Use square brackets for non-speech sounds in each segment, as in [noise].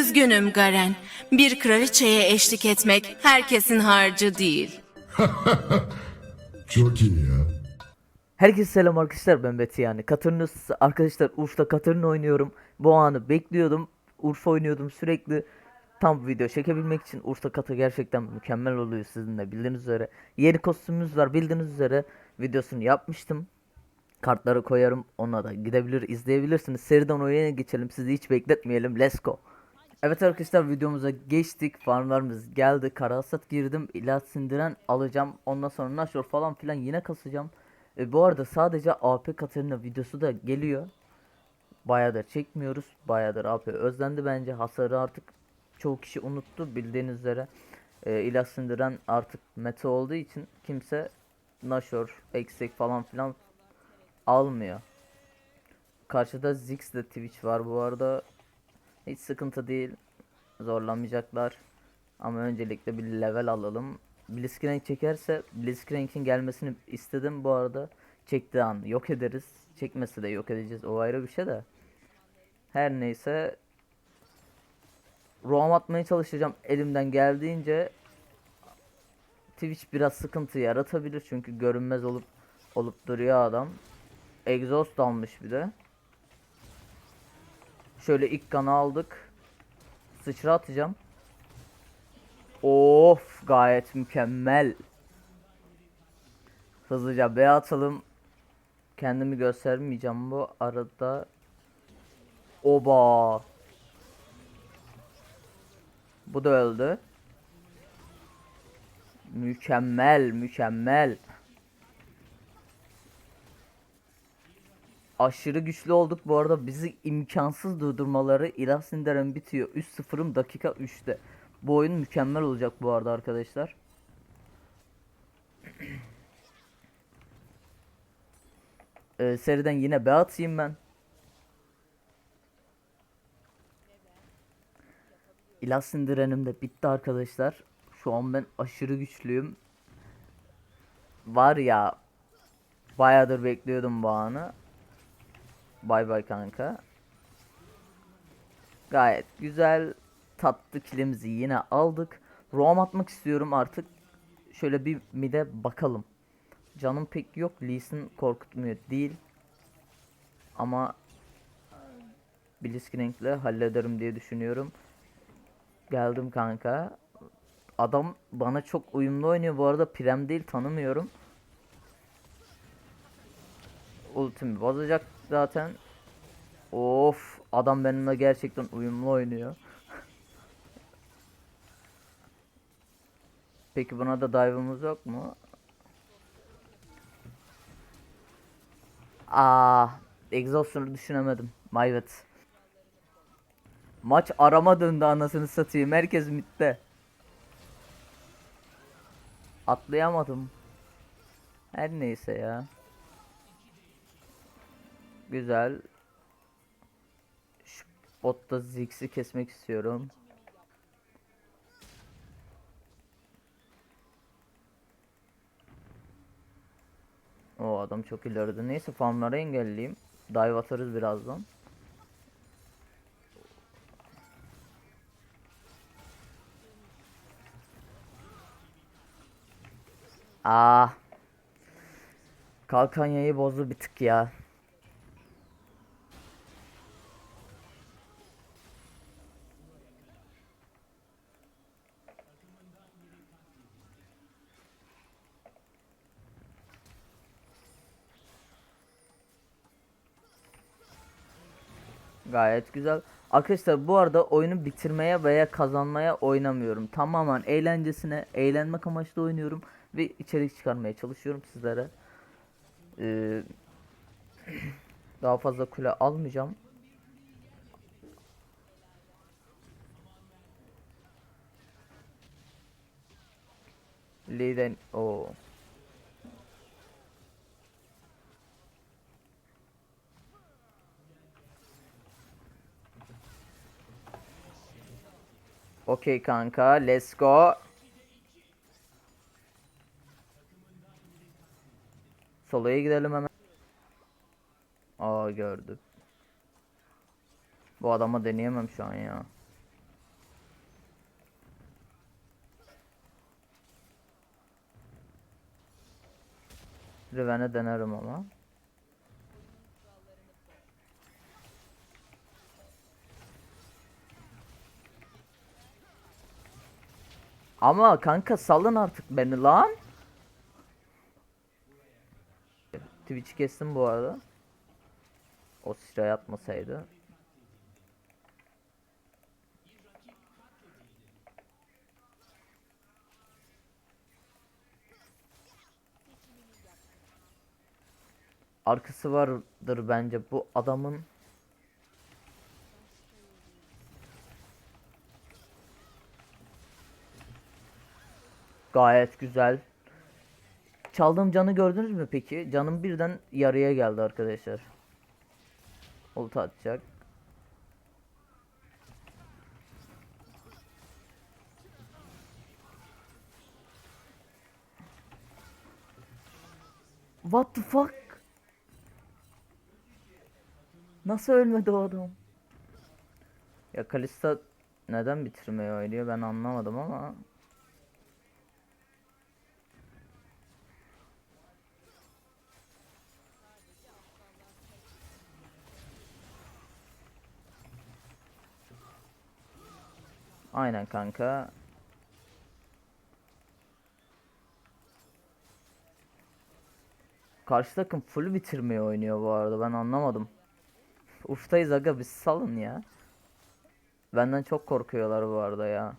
Üzgünüm Garen. Bir kraliçeye eşlik etmek herkesin harcı değil. Çok iyi ya. Herkese selam arkadaşlar ben Beti yani. Katırınız arkadaşlar Urf'ta Katırını oynuyorum. Bu anı bekliyordum. Urf oynuyordum sürekli. Tam video çekebilmek için Urf'ta Katı gerçekten mükemmel oluyor sizin de bildiğiniz üzere. Yeni kostümümüz var bildiğiniz üzere. Videosunu yapmıştım. Kartları koyarım ona da gidebilir izleyebilirsiniz. Seriden oyuna geçelim sizi hiç bekletmeyelim. Let's go. Evet arkadaşlar videomuza geçtik. Farmlarımız geldi. Karasat girdim. İlaç sindiren alacağım. Ondan sonra Nashor falan filan yine kasacağım. E, bu arada sadece AP Katarina videosu da geliyor. Bayağıdır çekmiyoruz. Bayağıdır AP özlendi bence. Hasarı artık çoğu kişi unuttu bildiğiniz üzere. E, ilaç sindiren artık meta olduğu için kimse Nashor, eksik falan filan almıyor. Karşıda Ziggs de Twitch var bu arada. Hiç sıkıntı değil. Zorlamayacaklar. Ama öncelikle bir level alalım. Blitzcrank çekerse Blitzcrank'in gelmesini istedim bu arada. Çektiği an yok ederiz. Çekmese de yok edeceğiz. O ayrı bir şey de. Her neyse. Roam atmaya çalışacağım elimden geldiğince. Twitch biraz sıkıntı yaratabilir çünkü görünmez olup olup duruyor adam. Exhaust almış bir de. Şöyle ilk kanı aldık. Sıçra atacağım. Of gayet mükemmel. Hızlıca B atalım. Kendimi göstermeyeceğim bu arada. Oba. Bu da öldü. Mükemmel, mükemmel. Aşırı güçlü olduk bu arada bizi imkansız durdurmaları ilah sindiren bitiyor 3-0'ım dakika 3'te. Bu oyun mükemmel olacak bu arada arkadaşlar. Ee, seriden yine B atayım ben. İlah sindirenim de bitti arkadaşlar. Şu an ben aşırı güçlüyüm. Var ya bayağıdır bekliyordum bu anı. Bay bay kanka. Gayet güzel tatlı kilimizi yine aldık. Roam atmak istiyorum artık. Şöyle bir mide bakalım. Canım pek yok. Lee Sin korkutmuyor değil. Ama Blitzcrank'le hallederim diye düşünüyorum. Geldim kanka. Adam bana çok uyumlu oynuyor. Bu arada Prem değil tanımıyorum. Ultimi bozacak zaten. Of adam benimle gerçekten uyumlu oynuyor. Peki buna da dive'ımız yok mu? Aa, exhaust'unu düşünemedim. Mayvet. Maç arama döndü anasını satayım. Herkes mitte. Atlayamadım. Her neyse ya. Güzel. Şu botta Ziggs'i kesmek istiyorum. O adam çok ileride. Neyse farmları engelleyeyim. Dive atarız birazdan. Ah. Kalkanyayı bozdu bir tık ya. Gayet güzel. Arkadaşlar bu arada oyunu bitirmeye veya kazanmaya oynamıyorum. Tamamen eğlencesine, eğlenmek amaçlı oynuyorum ve içerik çıkarmaya çalışıyorum sizlere. Ee, [clears throat] daha fazla kule almayacağım. Liden o Okey kanka. Let's go. Solo'ya gidelim hemen. Aa gördüm. Bu adama deneyemem şu an ya. Riven'e denerim ama. Ama kanka salın artık beni lan. Twitch'i kestim bu arada. O sıra yatmasaydı. Arkası vardır bence bu adamın. Gayet güzel. Çaldığım canı gördünüz mü peki? Canım birden yarıya geldi arkadaşlar. Ulti atacak. What the fuck? Nasıl ölmedi o adam? Ya Kalista neden bitirmeyi oynuyor ben anlamadım ama Aynen kanka. Karşı takım full bitirmeyi oynuyor bu arada ben anlamadım. Uftayız aga biz salın ya. Benden çok korkuyorlar bu arada ya.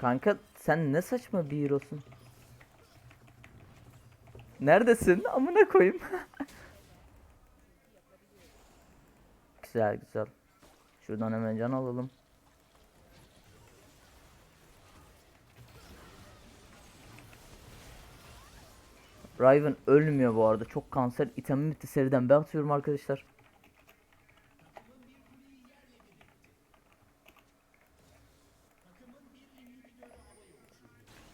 Kanka sen ne saçma bir hero'sun. Neredesin? Amına koyayım. [laughs] güzel güzel. Şuradan hemen can alalım. Riven ölmüyor bu arada. Çok kanser. İtemim bitti seriden. Ben atıyorum arkadaşlar.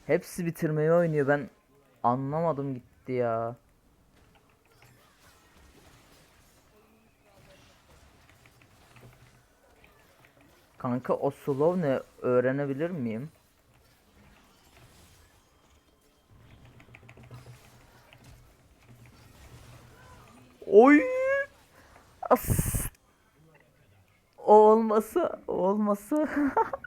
Hepsi bitirmeyi oynuyor. Ben anlamadım gitti ya. Kanka o slow ne öğrenebilir miyim? Oy! As! O olmasa, o olmasa. [laughs]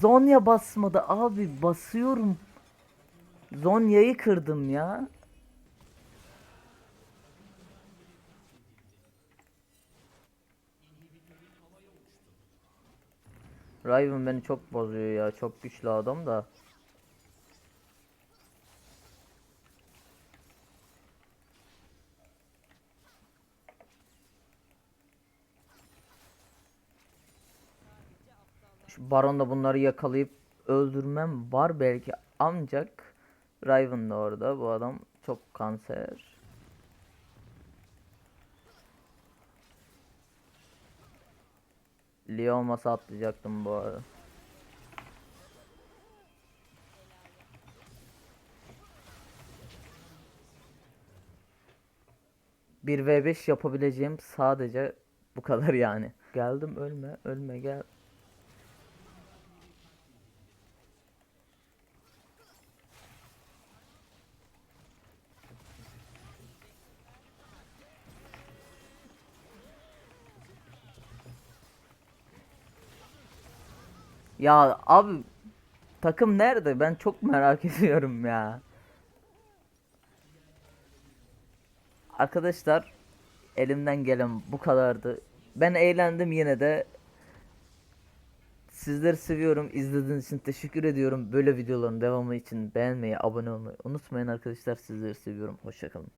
Zonya basmadı abi basıyorum. Zonya'yı kırdım ya. Riven beni çok bozuyor ya. Çok güçlü adam da. Şu Baron'da bunları yakalayıp öldürmem var belki ancak Riven de orada. Bu adam çok kanser. Leo olmasa atlayacaktım bu arada. Bir v 5 yapabileceğim sadece bu kadar yani. Geldim ölme ölme gel. Ya abi takım nerede? Ben çok merak [laughs] ediyorum ya. Arkadaşlar elimden gelen bu kadardı. Ben eğlendim yine de. Sizleri seviyorum. İzlediğiniz için teşekkür ediyorum. Böyle videoların devamı için beğenmeyi, abone olmayı unutmayın arkadaşlar. Sizleri seviyorum. Hoşçakalın.